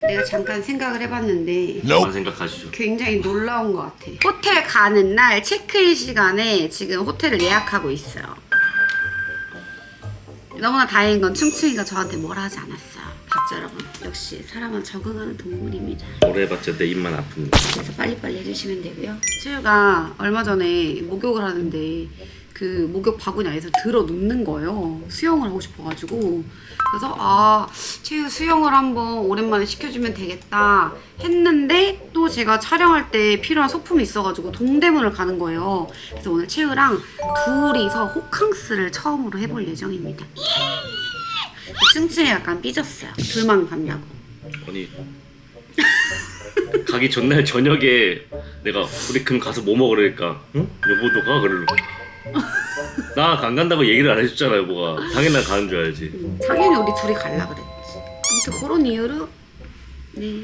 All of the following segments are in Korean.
내가 잠깐 생각을 해봤는데 그만 생각하시죠. 굉장히 놀라운 것 같아. 호텔 가는 날 체크인 시간에 지금 호텔을 예약하고 있어요. 너무나 다행인 건 충충이가 저한테 뭐라 하지 않았어요. 봤죠 여러분? 역시 사람은 적응하는 동물입니다. 오래 해봤자 내 입만 아픕니다. 그래서 빨리빨리 해주시면 되고요. 채유가 얼마 전에 목욕을 하는데 그 목욕 바구니 안에서 들어 눕는 거예요. 수영을 하고 싶어가지고. 그래서 아 채유 수영을 한번 오랜만에 시켜주면 되겠다 했는데 또 제가 촬영할 때 필요한 소품이 있어가지고 동대문을 가는 거예요. 그래서 오늘 채유랑 둘이서 호캉스를 처음으로 해볼 예정입니다. 층층이 약간 삐졌어요. 둘만 간다고. 아니 가기 전날 저녁에 내가 우리 그럼 가서 뭐 먹으라니까 응? 여보도 가 그러고 나 안 간다고 얘기를 안 해줬잖아 여보가 당연히 난 가는 줄 알지 음, 당연히 우리 둘이 갈라 그랬지. 아무튼 그런 이유로 네.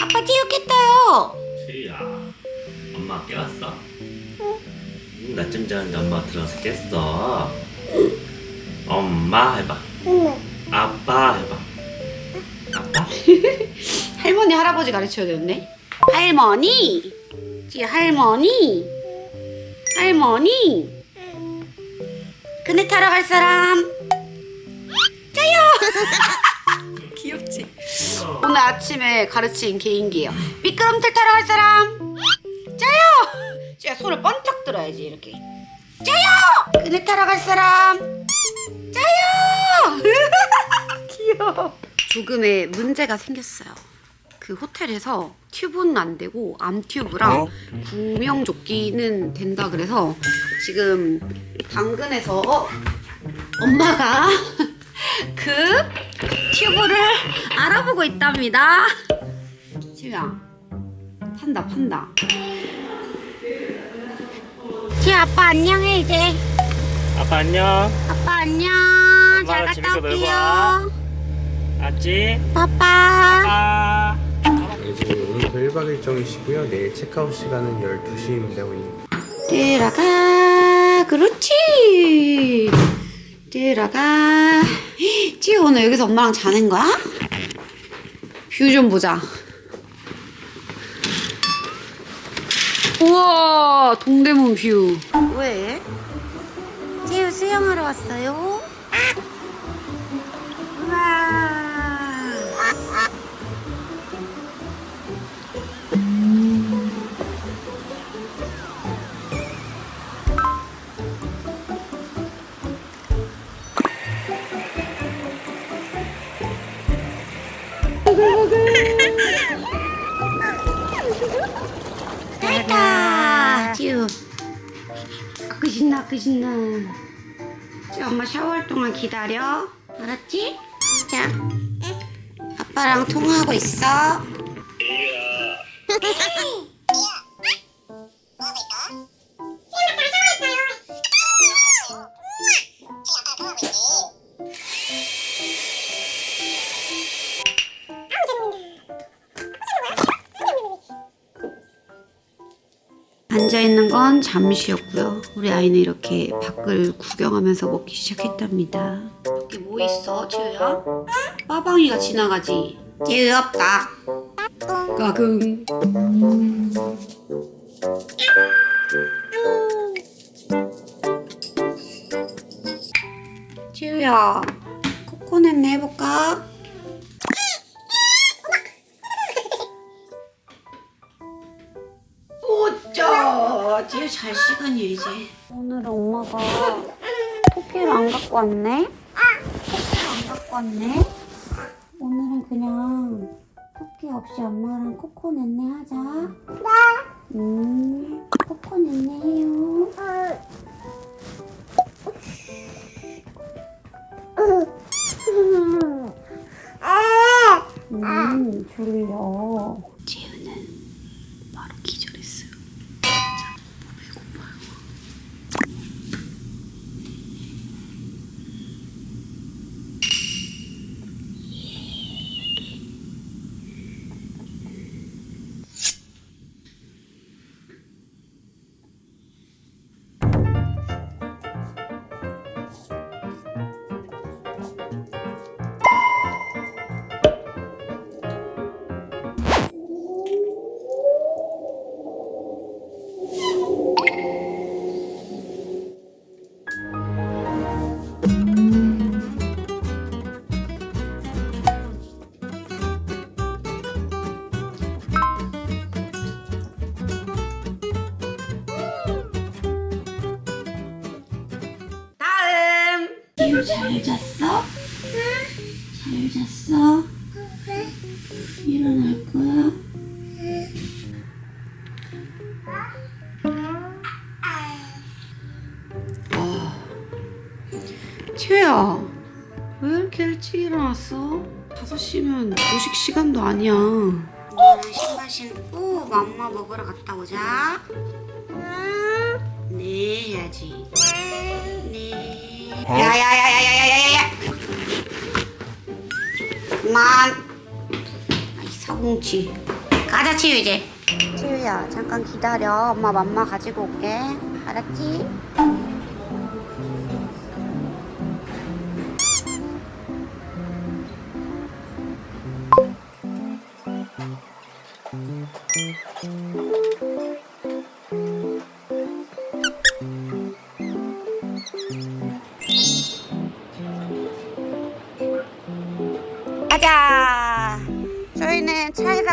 아빠 찌우겠다요. 채희야 엄마 깨웠어? 응 낮잠 자는데 엄마 들어가서 깼어 엄마 해봐 아빠 해봐 아빠? 할머니 할아버지 가르쳐야 되는데. 할머니. 지 할머니. 할머니. 그네 타러 갈 사람. 짜요. 귀엽지. 오늘 아침에 가르친 개인기예요. 미끄럼틀 타러 갈 사람. 짜요. 제가 손을 번쩍 들어야지 이렇게. 짜요. 그네 타러 갈 사람. 짜요. 귀여워. 조금의 문제가 생겼어요. 그 호텔에서 튜브는 안 되고 암 튜브랑 구명조끼는 된다 그래서 지금 당근에서 엄마가 그 튜브를 알아보고 있답니다. 지우야, 판다 판다. 지우 아빠 안녕해 이제. 아빠 안녕 아빠 안녕. 잘 갔다 올게요. 와. 맞지? 빠빠. 아 네, 지금 오늘 1박 일정이시고요. 내일 체크아웃 시간은 12시입니다, 우님. 들어가 그렇지 들어가 찌우 오늘 여기서 엄마랑 자는 거야? 뷰 좀 보자 우와 동대문 뷰 왜? 찌우 수영하러 왔어요? 우와 찌우 엄마 샤워할 동안 기다려. 알았지? 자 아빠랑 통화하고 있어 앉아 있는 건 잠시였고요. 우리 아이는 이렇게 밖을 구경하면서 먹기 시작했답니다. 밖에 뭐 있어, 지우야? 빠방이가 지나가지. 지우 없다. 까금. 지우야, 코코넷 해볼까? 지우 잘 시간이야 이제 오늘 엄마가 토끼를 안 갖고 왔네. 토끼를 안 갖고 왔네. 오늘은 그냥 토끼 없이 엄마랑 코코 넷네 하자. 음 코코 넷네 해요 음 졸려 채야, 왜 이렇게 일찍 일어났어? 5시면 조식 시간도 아니야. 신발 신고 맘마 먹으러 갔다 오자. 네 해야지. 네. 야야야야야야야야. 그만. 아이 사공치. 가자 치유 이제. 치유야 잠깐 기다려. 엄마 맘마 가지고 올게. 알았지?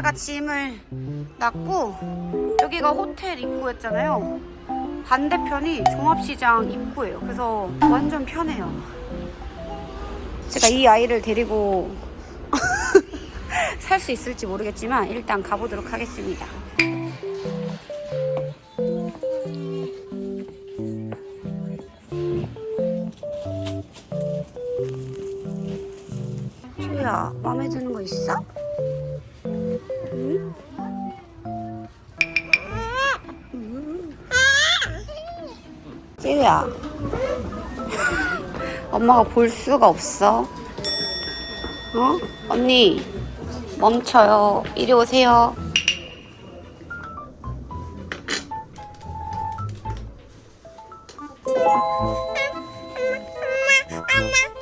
차에다가 짐을 놨고 여기가 호텔 입구였잖아요. 반대편이 종합시장 입구예요. 그래서 완전 편해요. 제가 이 아이를 데리고 살 수 있을지 모르겠지만 일단 가보도록 하겠습니다. 주야 마음에 드는 거 있어? 찌우야. 엄마가 볼 수가 없어. 어? 언니 멈춰요. 이리 오세요.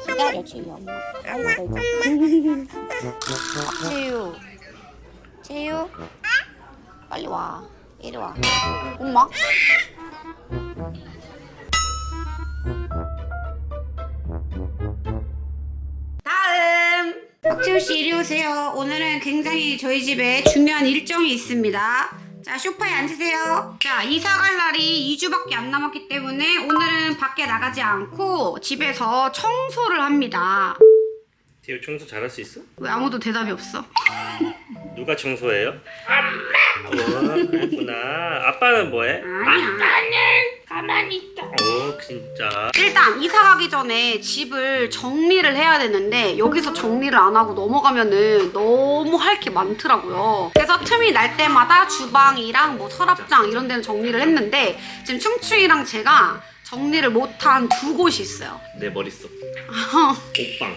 기다려 지우 엄마. 재유. 재유? 빨리 와. 이리 와. 엄마 박지우 씨 이리 오세요 오늘은 굉장히 저희 집에 중요한 일정이 있습니다 자 소파에 앉으세요 자 이사 갈 날이 2주밖에 안 남았기 때문에 오늘은 밖에 나가지 않고 집에서 청소를 합니다 지우 청소 잘할 수 있어? 왜 아무도 대답이 없어 누가 청소해요? 엄마. 어, 그랬구나. 아빠는 뭐해? 아니야 가만히 있다 오 진짜. 일단 이사 가기 전에 집을 정리를 해야 되는데 여기서 정리를 안 하고 넘어가면은 너무 할 게 많더라고요. 그래서 틈이 날 때마다 주방이랑 뭐 서랍장 이런 데는 정리를 했는데 지금 충충이랑 제가 정리를 못한 두 곳이 있어요. 내 머릿속. 옷방.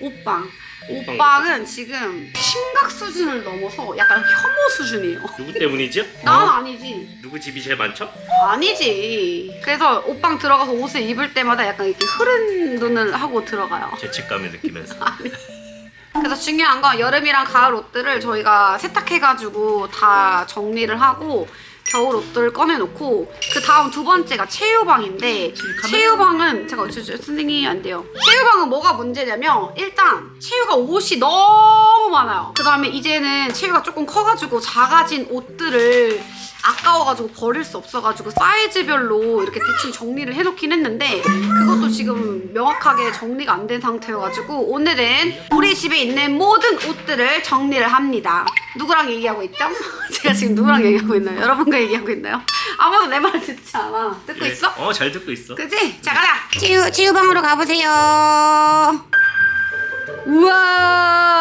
옷방. 옷방은 지금 심각 수준을 넘어서 약간 혐오 수준이에요. 누구 때문이죠? 난 아니지. 누구 집이 제일 많죠? 아니지. 그래서 옷방 들어가서 옷을 입을 때마다 약간 이렇게 흐른 눈을 하고 들어가요. 죄책감을 느끼면서. 그래서 중요한 건 여름이랑 가을 옷들을 저희가 세탁해가지고 다 정리를 하고 겨울 옷들을 꺼내놓고 그 다음 두 번째가 체유방인데 체유방은 잠깐 저, 저, 선생님이 안 돼요. 체유방은 뭐가 문제냐면 일단 체유가 옷이 너무 많아요. 그 다음에 이제는 체유가 조금 커가지고 작아진 옷들을 아까워가지고 버릴 수 없어가지고 사이즈별로 이렇게 대충 정리를 해놓긴 했는데 그것도 지금 명확하게 정리가 안 된 상태여가지고 오늘은 우리 집에 있는 모든 옷들을 정리를 합니다. 누구랑 얘기하고 있죠? 제가 지금 누구랑 얘기하고 있나요? 여러분과 얘기하고 있나요? 아무도 내말 듣지 않아. 듣고 있어? 어, 잘 듣고 있어. 그지? 자 가자. 치유 치유방으로 가보세요.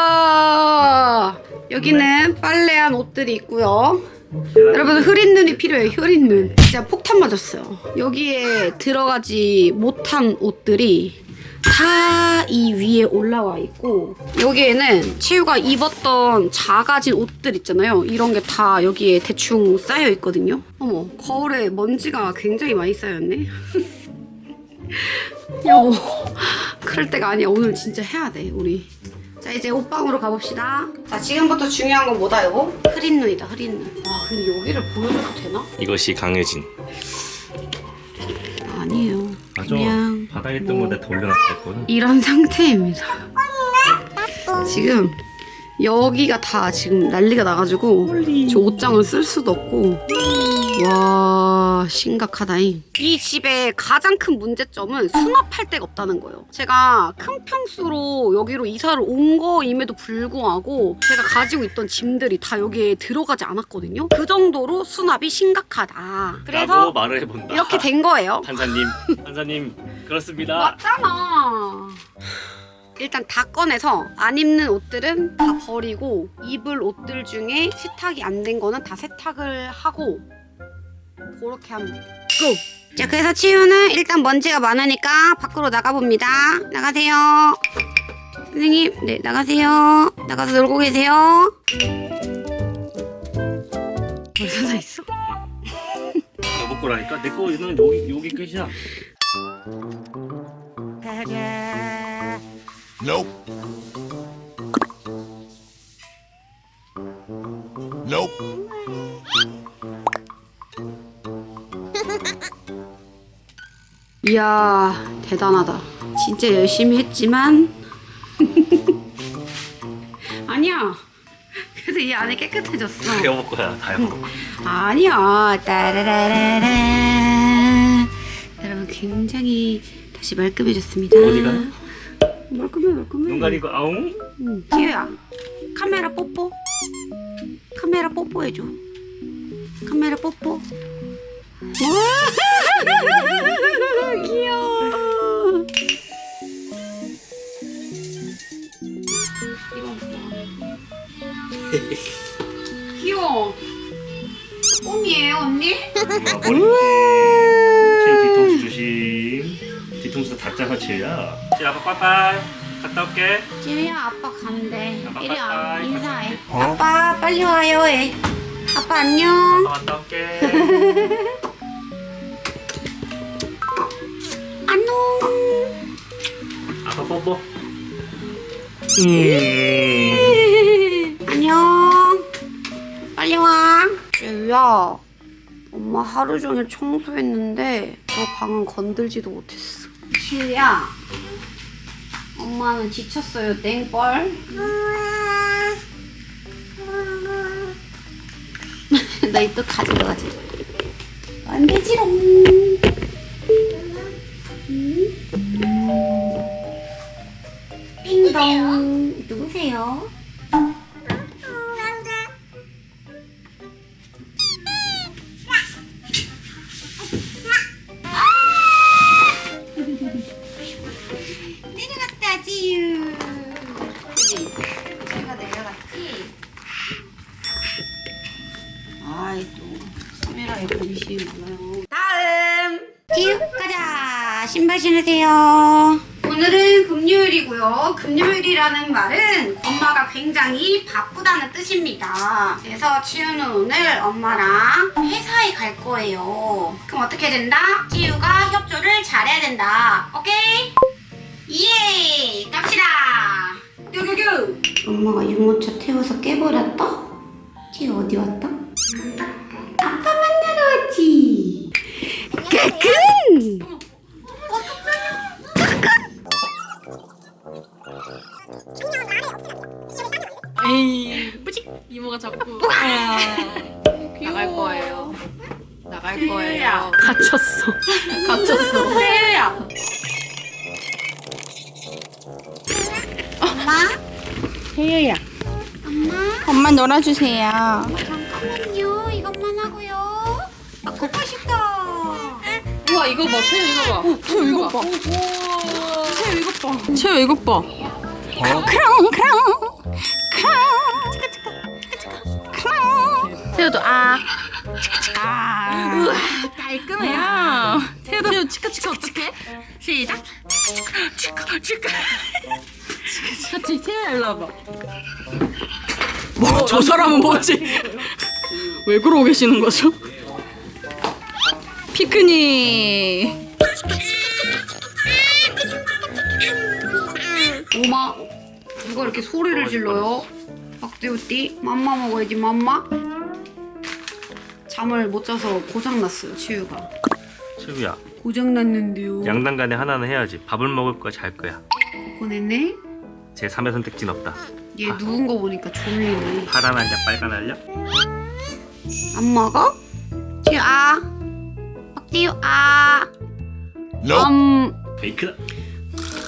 우와 여기는 빨래한 옷들이 있고요. 여러분 흐린 눈이 필요해요. 흐린 눈. 진짜 폭탄 맞았어요. 여기에 들어가지 못한 옷들이 다 이 위에 올라와 있고 여기에는 치유가 입었던 작아진 옷들 있잖아요. 이런 게 다 여기에 대충 쌓여 있거든요. 어머 거울에 먼지가 굉장히 많이 쌓였네. 여보 그럴 때가 아니야. 오늘 진짜 해야 돼 우리. 자 이제 옷방으로 가봅시다. 자 지금부터 중요한 건 뭐다 여보? 흐린 눈이다 흐린 눈. 와 근데 여기를 보여줘도 되나? 이것이 강혜진. 아니에요. 맞아. 그냥 바닥에 뭐뜬거 내가 돌려놨었거든. 이런 상태입니다. 지금 여기가 다 지금 난리가 나가지고 저 옷장을 쓸 수도 없고 와 심각하다잉 이 집의 가장 큰 문제점은 수납할 데가 없다는 거예요 제가 큰 평수로 여기로 이사를 온 거임에도 불구하고 제가 가지고 있던 짐들이 다 여기에 들어가지 않았거든요 그 정도로 수납이 심각하다 그래서 말을 해본다. 이렇게 된 거예요 판사님, 판사님 그렇습니다. 맞잖아. 일단 다 꺼내서 안 입는 옷들은 다 버리고 입을 옷들 중에 세탁이 안 된 거는 다 세탁을 하고 그렇게 하면 돼. 고! 자 그래서 치우는 일단 먼지가 많으니까 밖으로 나가봅니다. 나가세요. 선생님, 네 나가세요. 나가서 놀고 계세요. 벌써 다 있어? 여보 거라니까 내 거는 여기 여기 끝이야. Nope. 이야 대단하다. 진짜 열심히 했지만. 아니야. 그래도 이 안에 깨끗해졌어. 여보 거야 다 여보. 아니야. 따라라라라 여러분 굉장히 다시 말끔해졌습니다. 어디가? 말끔해 말끔해. 눈 가리고 아웅. 응, 기우야. 카메라 뽀뽀. 카메라 뽀뽀해줘. 카메라 뽀뽀 치유 뒤통수 조심. 뒤통수 다 짜서 치유야. 치유 아빠 빠빠이. 갔다 올게. 지우야 아빠 간대 아빠 이리 와 빠빠이. 인사해 아빠 빨리 와요 해 아빠 안녕 아빠 갔다 올게. 안녕 아빠 뽀뽀. 음. 안녕. 빨리 와. 지우야, 엄마 하루 종일 청소했는데 너 방은 건들지도 못했어. 지우야, 엄마는 지쳤어요. 땡벌. 나 이또 가지러 가지. 안 되지롱. 금요일이고요 금요일이라는 말은 엄마가 굉장히 바쁘다는 뜻입니다 그래서 지우는 오늘 엄마랑 회사에 갈 거예요 그럼 어떻게 된다? 지우가 협조를 잘해야 된다 오케이? 예! 갑시다! 큐큐큐! 엄마가 유모차 태워서 깨버렸다? 지우 어디 왔다? 아빠 만나러 왔지? 까끈! 에이, 이모가 자꾸 나갈 거예요. 나갈 거예요. 갇혔어. 갇혔어. 세야. 엄마? 세야. 엄마? 엄마 놀아주세요. 잠깐만요. 이것만 하고요. 아, 걷고 싶다. 우와 이거 봐. 채유 이거 봐. 채유 이거 봐. 채유 이거 봐. 채유 이거 봐. 크랑 크랑 크랑. 채유도 아. 아. 우와 깔끔해요. 채유도 채유 치카 치카 어떡해? 시작. 치카 치카. 같이 채유 일로 와봐. 뭐, 저 사람은 뭐지? 왜 그러고 계시는 거죠? 피크닉. 엄마, 누가 이렇게 소리를 질러요? 박대우띠, 맘마 먹어야지, 맘마. 잠을 못 자서 고장났어요, 치유가. 치유야. 고장났는데요. 양단간에 하나는 해야지. 밥을 먹을 거야, 잘 거야. 보냈네? 제 3의 선택지는 없다. 얘 누운 거 보니까 졸리네. 파란 알약 빨간 알약? 안 먹어? 찌우 아. 먹지요 아. 음 베이크다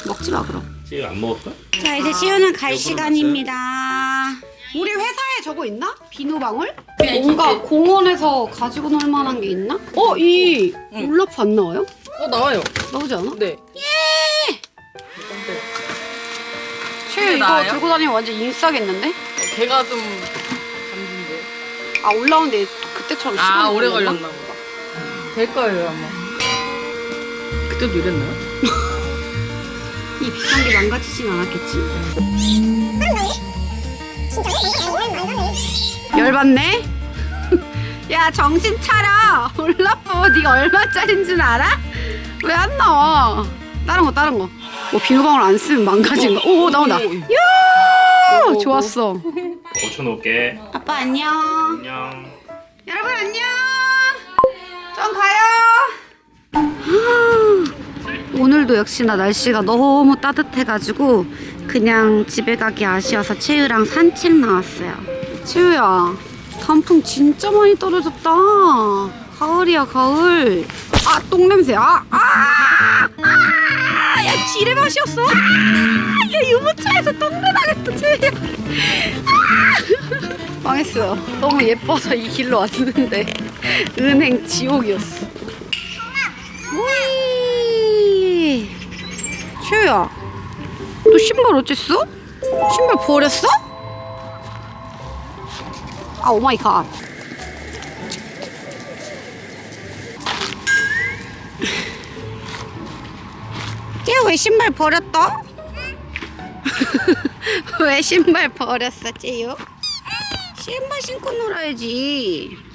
먹지 마 그럼. 쟤안 거야? 자 이제 시우는 갈 요거는 시간입니다. 우리 회사에 저거 있나? 비누방울? 그냥 뭔가. 공원에서 가지고 놀 만한 게 있나? 어, 이 응. 울라프 안 나와요? 어 나와요. 나오지 않아? 네. 최 이거 나와요? 들고 다니면 완전 인싸겠는데? 어, 걔가 좀 잠긴데. 아 올라오는데 그때처럼 아 시간이 오래 걸렸나? 걸렸나 보다. 될 거예요 아마. 그때도 이랬나요? 이 비싼 게 망가지진 않았겠지? 열받네? 야 정신 차려 올라프 네가 얼마짜린 줄 알아? 왜안 나와? 다른 거 다른 거. 뭐 비누방울 안 쓰면 망가진 거. 오 나온다. 야 좋았어. 고쳐놓을게 아빠 안녕. 안녕 여러분 안녕. 전 가요. 오늘도 역시나 날씨가 너무 따뜻해가지고 그냥 집에 가기 아쉬워서 채유랑 산책 나왔어요. 채유야, 단풍 진짜 많이 떨어졌다. 가을이야 가을. 아 똥냄새. 아 아. 아, 야 지뢰 맛이었어. 아, 야 유모차에서 똥내 나겠다 채유야. 아, 망했어요. 너무 예뻐서 이 길로 왔는데 은행 지옥이었어. 우이. 최야, 너 신발 어쨌어? 신발 버렸어? 아, 오 마이 갓. 쟤왜 신발 버렸어? 왜 신발 버렸어, 쟤요? 신발 신고 놀아야지.